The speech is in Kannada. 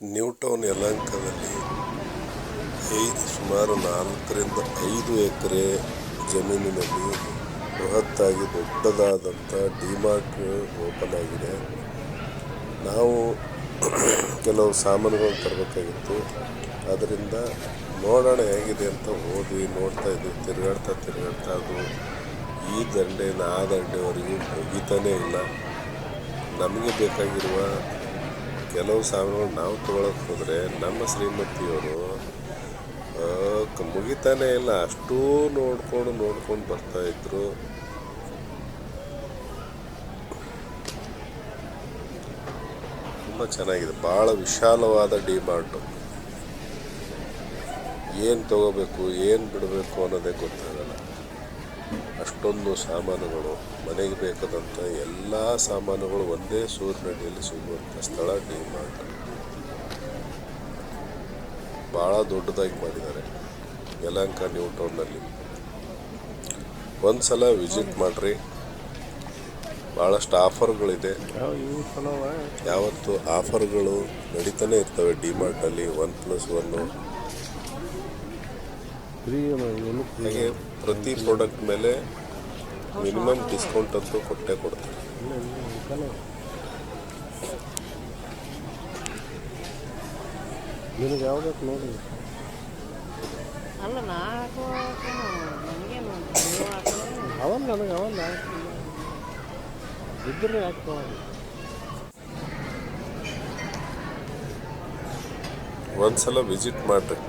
ನ್ಯೂಟೌನ್ ಯಲಹಂಕದಲ್ಲಿ ಐದು, ಸುಮಾರು ನಾಲ್ಕರಿಂದ ಐದು ಎಕರೆ ಜಮೀನಿನಲ್ಲಿ ಬೃಹತ್ತಾಗಿ ದೊಡ್ಡದಾದಂಥ ಡಿಮಾರ್ಟ್ ಓಪನ್ ಆಗಿದೆ. ನಾವು ಕೆಲವು ಸಾಮಾನುಗಳನ್ನು ತರಬೇಕಾಗಿತ್ತು. ಅದರಿಂದ ನೋಡೋಣ ಹೇಗಿದೆ ಅಂತ ಹೋದ್ವಿ, ನೋಡ್ತಾ ಇದ್ವಿ, ತಿರುಗಾಡ್ತಾ ತಿರುಗಾಡ್ತಾ ಅದು ಈ ದಂಡೆಯಿಂದ ಆ ದಂಡೆವರೆಗೂ ಮುಗಿತಾನೇ ಇಲ್ಲ. ನಮಗೆ ಬೇಕಾಗಿರುವ ಕೆಲವು ಸಾಮಾನುಗಳು ನಾವು ತೊಗೊಳಕ್ಕೆ ಹೋದರೆ ನಮ್ಮ ಶ್ರೀಮತಿಯವರು ಮುಗಿತಾನೆ ಇಲ್ಲ, ಅಷ್ಟೂ ನೋಡ್ಕೊಂಡು ನೋಡ್ಕೊಂಡು ಬರ್ತಾ ಇದ್ರು. ತುಂಬ ಚೆನ್ನಾಗಿದೆ ಭಾಳ ವಿಶಾಲವಾದ ಡಿಮಾರ್ಟು. ಏನು ತಗೋಬೇಕು, ಏನು ಬಿಡಬೇಕು ಅನ್ನೋದೇ ಗೊತ್ತಾಗಲ್ಲ. ಅಷ್ಟೊಂದು ಸಾಮಾನುಗಳು, ಮನೆಗೆ ಬೇಕಾದಂಥ ಎಲ್ಲ ಸಾಮಾನುಗಳು ಒಂದೇ ಸೂರಿನಡಿಯಲ್ಲಿ ಸಿಗುವಂಥ ಸ್ಥಳ ಡಿಮಾರ್ಟ್. ಭಾಳ ದೊಡ್ಡದಾಗಿ ಮಾಡಿದ್ದಾರೆ. ಯಲಹಂಕ ನ್ಯೂ ಟೌನ್ನಲ್ಲಿ. ಒಂದು ಸಲ ವಿಸಿಟ್ ಮಾಡಿರಿ. ಭಾಳಷ್ಟು ಆಫರ್ಗಳಿದೆ. ಯಾವತ್ತು ಆಫರ್ಗಳು ನಡೀತಾನೆ ಇರ್ತವೆ ಡಿಮಾರ್ಟಲ್ಲಿ ಒನ್ ಪ್ಲಸ್ ಒನ್ನು. ಹಾಗೆ ಪ್ರತಿ ಪ್ರಾಡಕ್ಟ್ ಮೇಲೆ ಮಿನಿಮಮ್ ಡಿಸ್ಕೌಂಟ್ ಅಂತೂ ಕೊಟ್ಟೇ ಕೊಡ್ತಾರೆ ನಿನಗೆ ಯಾವ್ದಕ್ಕೆ ನೋಡಿ. ಅಲ್ಲ ನಾ ಹಾಕೋಕೆ ನನಗೇನು ಅವಲ್ಲ ನನಗೆ ಅವಲ್ಲ ಇದ್ರೆ ಯಾಕೆ ಒಂದ್ಸಲ ವಿಸಿಟ್ ಮಾಡಿರಿ.